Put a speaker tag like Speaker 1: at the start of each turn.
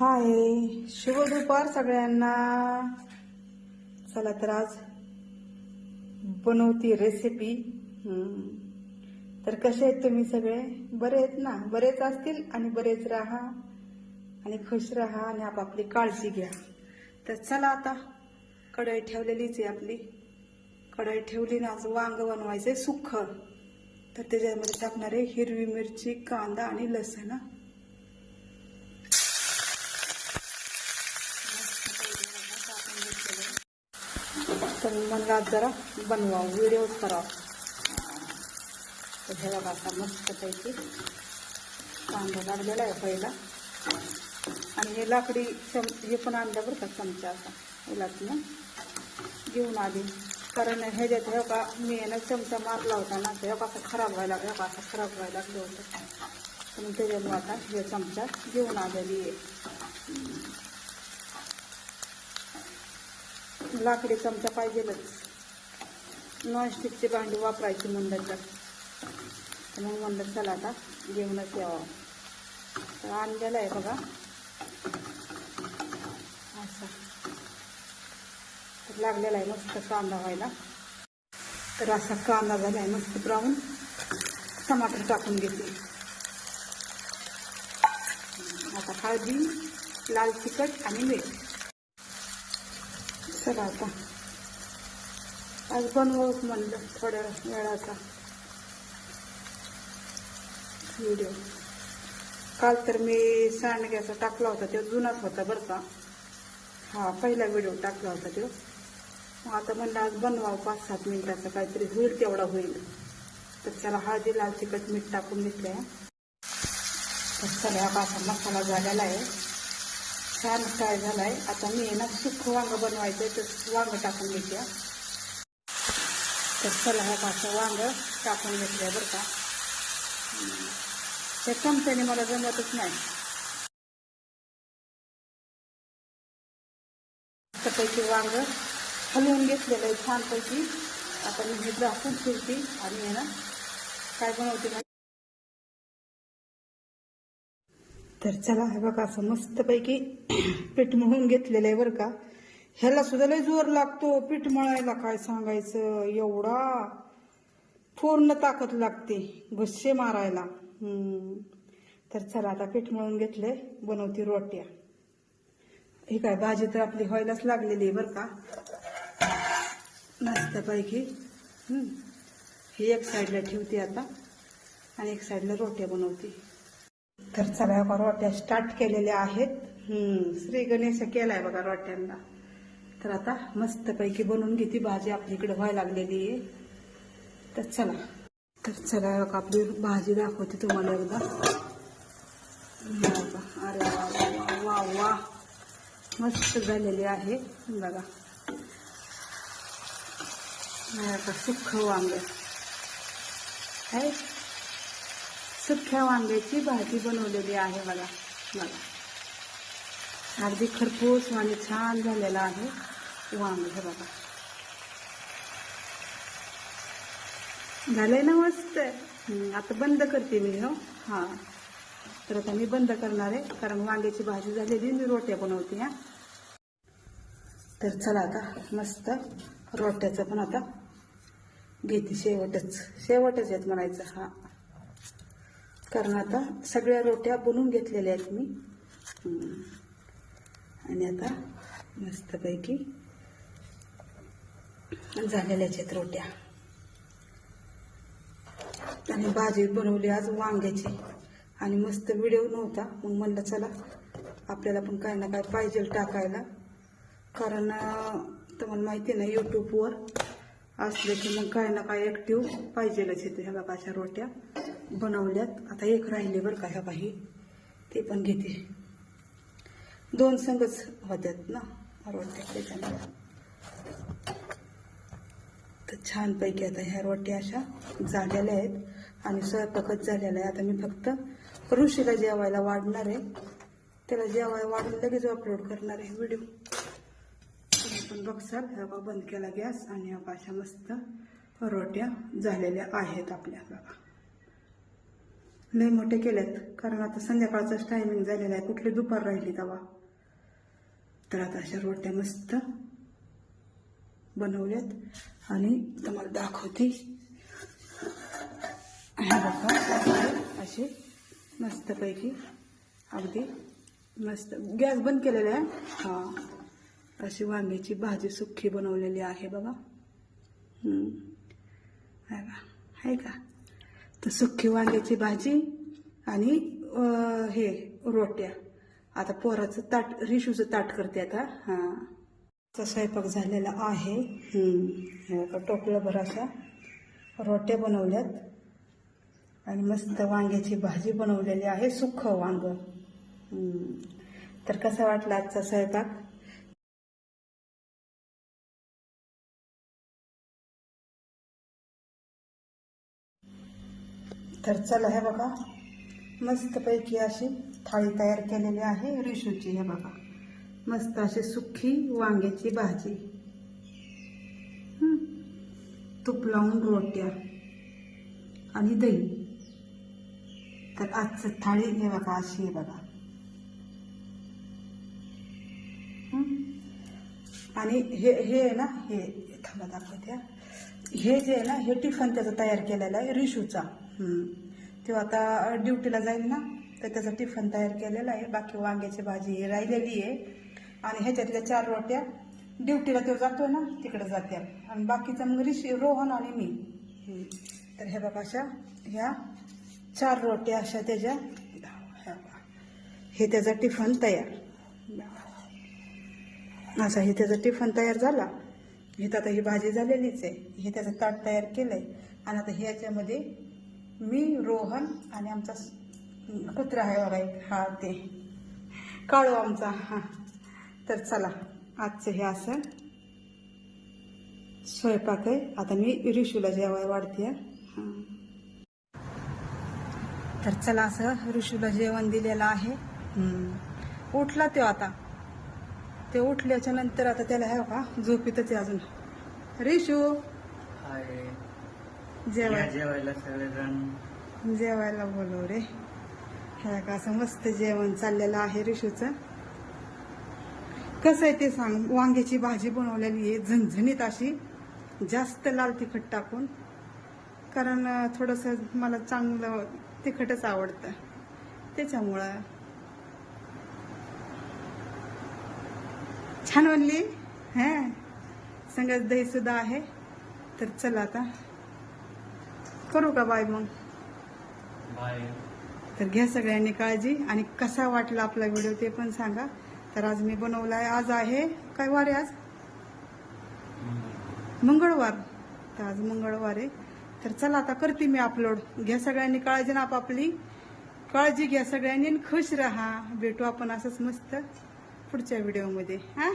Speaker 1: हाय शुभ दुपार सगळ्यांना. चला तर आज बनवती रेसिपी तर कसे आहेत तुम्ही सगळे? बरे आहेत ना? बरेच असतील आणि बरेच राहा. आणि खुश राहा आणि आपापली काळजी घ्या. तर चला आता कढई ठेवलेलीच आहे आपली. कढई ठेवली ना आज वांग आहे सुख. तर त्याच्यामध्ये टाकणार आहे हिरवी मिरची कांदा आणि लसण हा. तर म्हणलं आज जरा बनवा व्हिडिओ करा. तर हे बघा असा मस्तपैकी कांदा लागलेला आहे पहिला. आणि हे लाकडी चम हे पण आणलं बरं का चमचा असा इलाचनं घेऊन आली. कारण ह्याच्यात हे का मी आहे ना चमचा मारला होता ना तर हे खराब व्हायला हे का खराब व्हायला लागलं होतं. म्हणून त्याच्यामुळे आता हे चमचा घेऊन आलेली आहे. लाकडी चमचा पाहिजेलच. नॉनस्टिकचे भांडी वापरायची म्हणलं तर तर मग म्हणलं चला आता घेऊनच यावं. तर आणलेलं आहे बघा. असा. तर लागलेला आहे मस्त कांदा व्हायला. तर असा कांदा झाला आहे मस्त ब्राऊन. टमाटर टाकून घेते. आता हळदी लाल तिखट आणि मीठ. चला आता. आज बनवूच म्हणलं थोड्या वेळाचा. व्हिडिओ काल तर मी सांडग्याचा टाकला होता तो जुनाच होता बरं का. हा पहिला व्हिडिओ टाकला होता तो. मग आता म्हणलं आज बनवावं पाच सात मिनिटाचा काहीतरी होईल तेवढा होईल. तर त्याला हळदी लाल तिखट मीठ टाकून घेतलंय तर चला हा मसाला झालेला आहे. छान फ्राय झालाय. आता मी आहे ना सुख वांग बनवायचंय तर वांग टाकून घेते. तर चला ह्या असं वांग टाकून घेतल्या बरं का. ते त्या चमच्याने मला जमतच नाही. त्यापैकी वांग हलवून घेतलेलं आहे छानपैकी. आता मी हे झाकून ठेवते आणि ना काय बनवते तर चला हे बघा असं मस्तपैकी पीठ मळून घेतलेलं आहे बरं का. ह्याला सुद्धा लय जोर लागतो पीठ मळायला काय सांगायचं एवढा पूर्ण ताकद लागते घुस्से मारायला. तर चला आता पीठ मळून घेतलंय बनवती रोट्या. ही काय भाजी तर आपली व्हायलाच लागलेली आहे बरं का. मस्तपैकी. ही एक साईडला ठेवते आता आणि एक साईडला रोट्या बनवते. तर चला बघा रोट्या स्टार्ट केलेल्या आहेत. श्री गणेश केलाय बघा रोट्यांना. तर आता मस्तपैकी बनवून घेते. भाजी आपलीकडे व्हायला लागलेली आहे. तर चला. तर चला बघा आपली भाजी दाखवते तुम्हाला एकदा. अरे वा वा वा. मस्त झालेली आहे. बघा. बघा, सुख वांग. आहे सुख्या वांग्याची भाजी बनवलेली आहे बघा बघा. अगदी खरपूस आणि छान झालेला आहे वांग हे बघा. झालंय ना मस्त? आता बंद करते मी हो. हा. तर आता मी बंद करणार आहे कारण वांग्याची भाजी झालेली मी रोट्या बनवते हा. तर चला आता मस्त रोट्याचं पण आता घेते शेवटच. शेवटच आहेत म्हणायचं हा. कारण आता सगळ्या रोट्या बनवून घेतलेल्या आहेत मी. आणि आता मस्तपैकी झालेल्या आहेत रोट्या. आणि भाजी बनवली आज वांग्याची. आणि मस्त व्हिडिओ नव्हता मग म्हणलं चला आपल्याला पण काय ना काय पाहिजे टाकायला. कारण तुम्हाला माहिती आहे ना यूट्यूबवर असले की मग काय ना काय ॲक्टिव्ह पाहिजेलच इथे ह्या बघा अशा रोट्या बनवल्यात. आता एक राहिले बरं का ह्या काही ते पण घेते. दोन संघच होत्यात ना रोट्या त्याच्यामुळे तर छानपैकी आता ह्या रोट्या अशा झालेल्या आहेत आणि स्वयंपाकच झालेला आहे. आता मी फक्त ऋषीला जेवायला वाढणार आहे. त्याला जेवायला वाढून लगेच अपलोड करणार आहे व्हिडिओ. आपण बघसाल ह्या बघा बंद केला गॅस आणि ह्या बघा अशा मस्त रोट्या झालेल्या आहेत आपल्या बघा. लय मोठे केलेत कारण आता संध्याकाळचाच टायमिंग झालेला आहे कुठली दुपार राहिली तवा. तर आता अशा रोट्या मस्त बनवल्यात आणि तुम्हाला दाखवते. बघा असे मस्तपैकी अगदी मस्त. गॅस बंद केलेला आहे. हां. अशी वांग्याची भाजी सुक्की बनवलेली आहे बघा आहे का आहे का? तर सुक्की वांग्याची भाजी आणि हे रोट्या. आता पोराचं ताट रिशूचं ताट करते आता. हां. स्वयंपाक झालेला आहे. टोपलं हे बघा, अशा रोट्या बनवल्यात. आणि मस्त वांग्याची भाजी बनवलेली आहे. सुख वांग. तर कसा वाटला आजचा स्वयंपाक? तर चला हे बघा. मस्तपैकी अशी थाळी तयार केलेली आहे रिशूची हे बघा. मस्त अशी सुखी वांग्याची भाजी. तूप लावून रोट्या आणि दही. तर आजचं थाळी हे बघा अशी आहे बघा. आणि हे हे आहे ना हे थांबा दाखवत्या हे जे आहे ना हे टिफन त्याचा तयार केलेला आहे रिशूचा. तो आता ड्युटीला जाईल ना तर त्याचा टिफन तयार केलेला आहे. बाकी वांग्याची भाजी राहिलेली आहे. आणि ह्याच्यातल्या चार रोट्या ड्युटीला तो जातोय ना तिकडे जात्या आणि बाकीचा मग ऋषी रोहन आणि मी. तर हे बघा अशा ह्या चार रोट्या अशा त्याच्या. हे त्याचा टिफन तयार. असा हे त्याचा टिफन तयार झाला. हे तर आता ही भाजी झालेलीच आहे. हे त्याचं ताट तयार केलंय. आणि आता ह्याच्यामध्ये मी रोहन आणि आमचा कुत्रा आहे बघा एक. हा ते. काळू आमचा. हा. तर चला आजचं हे असं. स्वयंपाक आहे. आता मी रिशूला जेवाय वाढते तर चला असं ऋषूला जेवण दिलेलं आहे. उठला तो आता. ते उठल्याच्या नंतर आता त्याला हे का झोपीतच आहे अजून. रिशू
Speaker 2: हाय
Speaker 1: जेवाय
Speaker 2: जेवायला सगळेजण.
Speaker 1: जेवायला बोलव रे. हे का असं मस्त जेवण चाललेलं आहे रिशूचं कसं आहे ते सांग. वांग्याची भाजी बनवलेली आहे झणझणीत अशी. जास्त लाल तिखट टाकून. कारण थोडंसं मला चांगलं तिखटच आवडतं. त्याच्यामुळं. छान बनली हा. संगत दही सुद्धा आहे. तर चला आता. करू का बाय मग?
Speaker 2: बाय.
Speaker 1: तर घ्या सगळ्यांनी काळजी. आणि कसा वाटला आपला व्हिडिओ ते पण सांगा. तर आज मी बनवलाय. आज आहे काय वार आहे आज? मंगळवार. तर आज मंगळवार आहे. तर चला आता करते मी अपलोड घ्या सगळ्यांनी काळजी ना आपापली काळजी घ्या सगळ्यांनी खुश राहा. भेटू आपण असंच मस्त पुढच्या व्हिडिओमध्ये. हा?